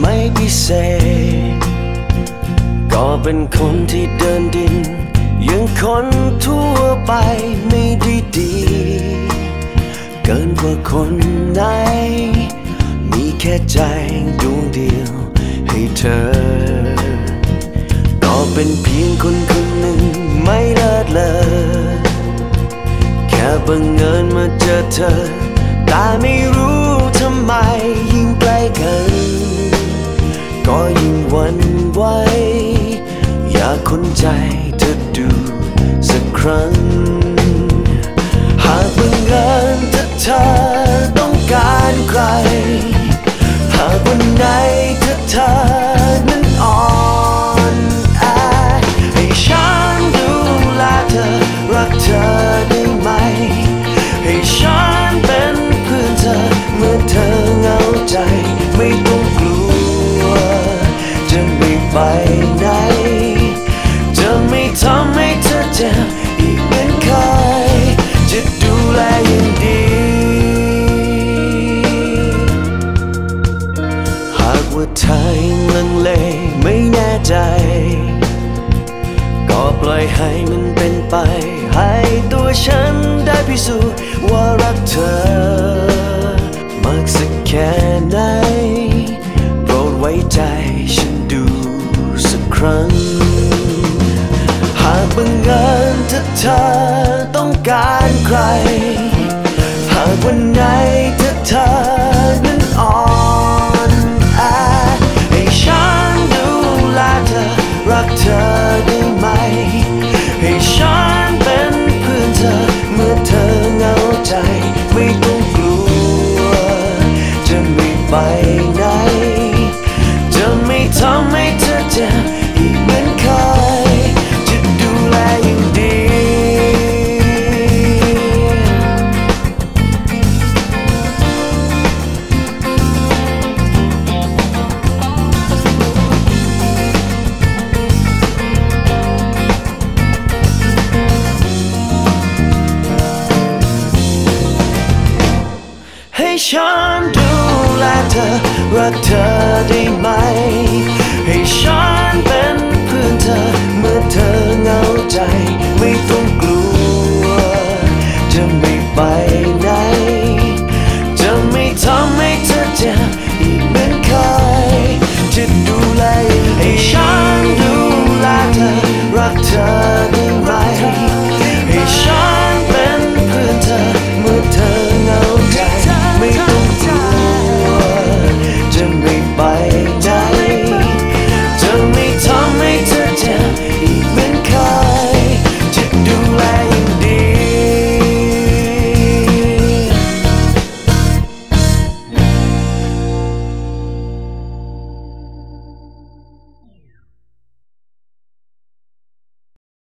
ไม่พิเศษ ก็เป็นคนที่เดินดิน ยังคนทั่วไปไม่ได้ดี เกินกว่าคนไหน มีแค่ใจดวงเดียวให้เธอ ก็เป็นเพียงคนคนหนึ่งไม่เลิศเลอแค่บังเอิญมาเจอเธอ แต่ไม่รู้ทำไมยิ่งใกล้กัน ก็ยิ่งหวันไหวอยากค้นใจเธอดูสักครั้ง หากบังเอิญถ้าเธอ ยลังเลไม่แน่ใจ ก็ปล่อยให้มันเป็นไป ให้ตัวฉันได้พิสูจน์ว่ารักเธอ มากสักแค่ไหน โปรดไว้ใจฉันดูสักครั้ง หากบังเอิญถ้าเธอต้องการใคร หากวันไหน ฉันดูแลเธอรักเธอได้ไหมให้ฉัน